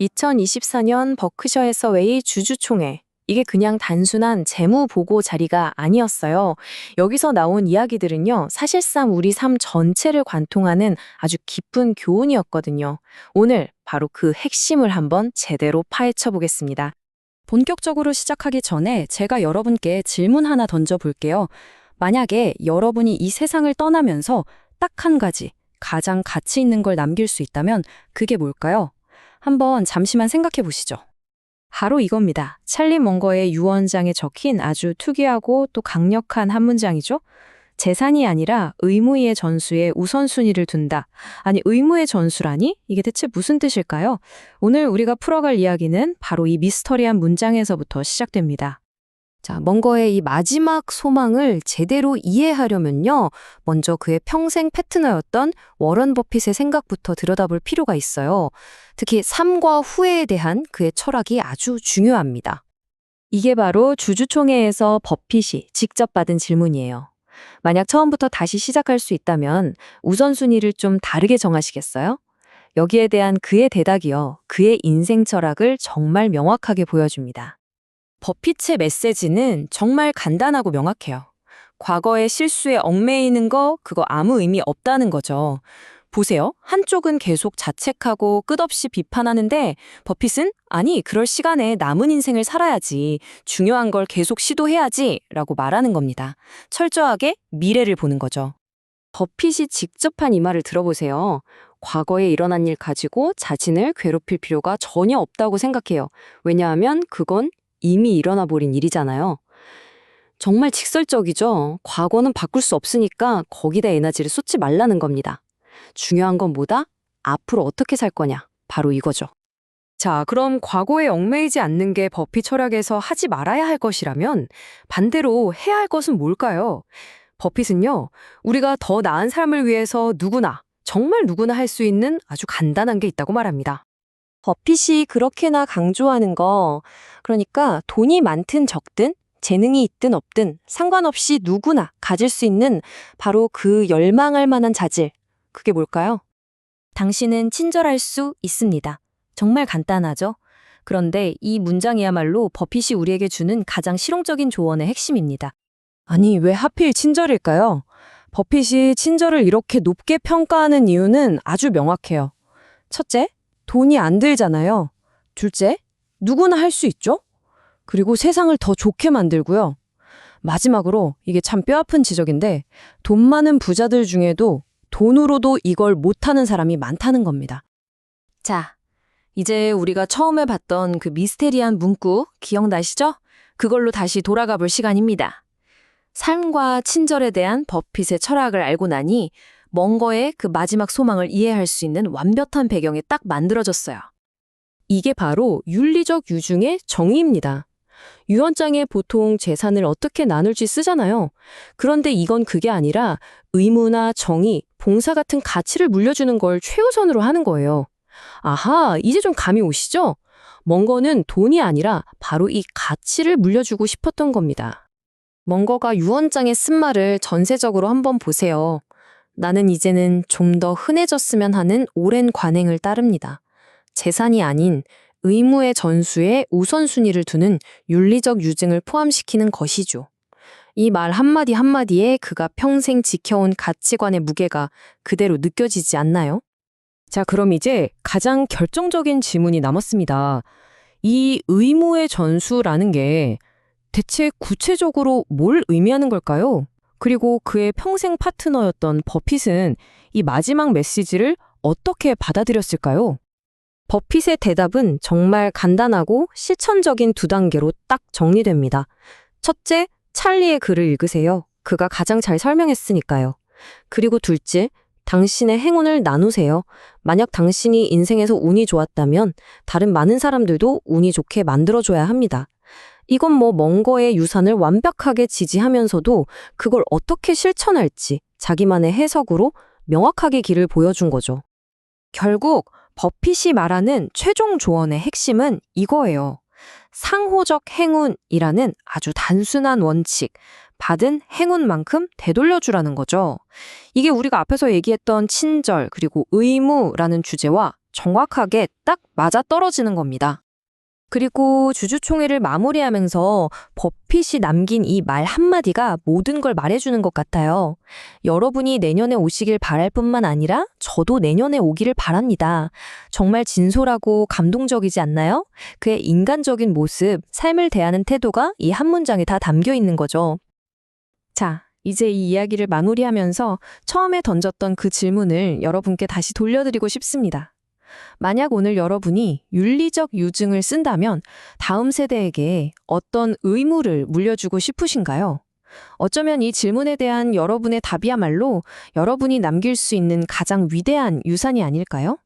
2024년 버크셔에서 웨이 주주총회. 이게 그냥 단순한 재무 보고 자리가 아니었어요. 여기서 나온 이야기들은요, 사실상 우리 삶 전체를 관통하는 아주 깊은 교훈이었거든요. 오늘 바로 그 핵심을 한번 제대로 파헤쳐 보겠습니다. 본격적으로 시작하기 전에 제가 여러분께 질문 하나 던져볼게요. 만약에 여러분이 이 세상을 떠나면서 딱 한 가지, 가장 가치 있는 걸 남길 수 있다면 그게 뭘까요? 한번 잠시만 생각해 보시죠. 바로 이겁니다. 찰리 멍거의 유언장에 적힌 아주 특이하고 또 강력한 한 문장이죠. 재산이 아니라 의무의 전수에 우선순위를 둔다. 아니, 의무의 전수라니? 이게 대체 무슨 뜻일까요? 오늘 우리가 풀어갈 이야기는 바로 이 미스터리한 문장에서부터 시작됩니다. 자, 멍거의 이 마지막 소망을 제대로 이해하려면요. 먼저 그의 평생 패트너였던 워런 버핏의 생각부터 들여다볼 필요가 있어요. 특히 삶과 후회에 대한 그의 철학이 아주 중요합니다. 이게 바로 주주총회에서 버핏이 직접 받은 질문이에요. 만약 처음부터 다시 시작할 수 있다면 우선순위를 좀 다르게 정하시겠어요? 여기에 대한 그의 대답이요. 그의 인생 철학을 정말 명확하게 보여줍니다. 버핏의 메시지는 정말 간단하고 명확해요. 과거의 실수에 얽매이는 거, 그거 아무 의미 없다는 거죠. 보세요. 한쪽은 계속 자책하고 끝없이 비판하는데 버핏은 아니, 그럴 시간에 남은 인생을 살아야지. 중요한 걸 계속 시도해야지. 라고 말하는 겁니다. 철저하게 미래를 보는 거죠. 버핏이 직접 한 이 말을 들어보세요. 과거에 일어난 일 가지고 자신을 괴롭힐 필요가 전혀 없다고 생각해요. 왜냐하면 그건 이미 일어나 버린 일이잖아요. 정말 직설적이죠. 과거는 바꿀 수 없으니까 거기다 에너지를 쏟지 말라는 겁니다. 중요한 건 뭐다? 앞으로 어떻게 살 거냐. 바로 이거죠. 자, 그럼 과거에 얽매이지 않는 게 버피 철학에서 하지 말아야 할 것이라면 반대로 해야 할 것은 뭘까요? 버핏은요, 우리가 더 나은 삶을 위해서 누구나, 정말 누구나 할 수 있는 아주 간단한 게 있다고 말합니다. 버핏이 그렇게나 강조하는 거, 그러니까 돈이 많든 적든, 재능이 있든 없든 상관없이 누구나 가질 수 있는 바로 그 열망할 만한 자질. 그게 뭘까요? 당신은 친절할 수 있습니다. 정말 간단하죠? 그런데 이 문장이야말로 버핏이 우리에게 주는 가장 실용적인 조언의 핵심입니다. 아니, 왜 하필 친절일까요? 버핏이 친절을 이렇게 높게 평가하는 이유는 아주 명확해요. 첫째, 돈이 안 들잖아요. 둘째, 누구나 할 수 있죠? 그리고 세상을 더 좋게 만들고요. 마지막으로 이게 참 뼈아픈 지적인데 돈 많은 부자들 중에도 돈으로도 이걸 못하는 사람이 많다는 겁니다. 자, 이제 우리가 처음에 봤던 그 미스테리한 문구 기억나시죠? 그걸로 다시 돌아가 볼 시간입니다. 삶과 친절에 대한 버핏의 철학을 알고 나니 멍거의 그 마지막 소망을 이해할 수 있는 완벽한 배경이 딱 만들어졌어요. 이게 바로 윤리적 유중의 정의입니다. 유언장에 보통 재산을 어떻게 나눌지 쓰잖아요. 그런데 이건 그게 아니라 의무나 정의, 봉사 같은 가치를 물려주는 걸 최우선으로 하는 거예요. 아하, 이제 좀 감이 오시죠? 멍거는 돈이 아니라 바로 이 가치를 물려주고 싶었던 겁니다. 멍거가 유언장에 쓴 말을 전세적으로 한번 보세요. 나는 이제는 좀 더 흔해졌으면 하는 오랜 관행을 따릅니다. 재산이 아닌 의무의 전수에 우선순위를 두는 윤리적 유증을 포함시키는 것이죠. 이 말 한마디 한마디에 그가 평생 지켜온 가치관의 무게가 그대로 느껴지지 않나요? 자, 그럼 이제 가장 결정적인 질문이 남았습니다. 이 의무의 전수라는 게 대체 구체적으로 뭘 의미하는 걸까요? 그리고 그의 평생 파트너였던 버핏은 이 마지막 메시지를 어떻게 받아들였을까요? 버핏의 대답은 정말 간단하고 실천적인 두 단계로 딱 정리됩니다. 첫째, 찰리의 글을 읽으세요. 그가 가장 잘 설명했으니까요. 그리고 둘째, 당신의 행운을 나누세요. 만약 당신이 인생에서 운이 좋았다면 다른 많은 사람들도 운이 좋게 만들어줘야 합니다. 이건 뭐 멍거의 유산을 완벽하게 지지하면서도 그걸 어떻게 실천할지 자기만의 해석으로 명확하게 길을 보여준 거죠. 결국 버핏이 말하는 최종 조언의 핵심은 이거예요. 상호적 행운이라는 아주 단순한 원칙, 받은 행운만큼 되돌려주라는 거죠. 이게 우리가 앞에서 얘기했던 친절 그리고 의무라는 주제와 정확하게 딱 맞아 떨어지는 겁니다. 그리고 주주총회를 마무리하면서 버핏이 남긴 이 말 한마디가 모든 걸 말해주는 것 같아요. 여러분이 내년에 오시길 바랄 뿐만 아니라 저도 내년에 오기를 바랍니다. 정말 진솔하고 감동적이지 않나요? 그의 인간적인 모습, 삶을 대하는 태도가 이 한 문장에 다 담겨 있는 거죠. 자, 이제 이 이야기를 마무리하면서 처음에 던졌던 그 질문을 여러분께 다시 돌려드리고 싶습니다. 만약 오늘 여러분이 윤리적 유증을 쓴다면 다음 세대에게 어떤 의무를 물려주고 싶으신가요? 어쩌면 이 질문에 대한 여러분의 답이야말로 여러분이 남길 수 있는 가장 위대한 유산이 아닐까요?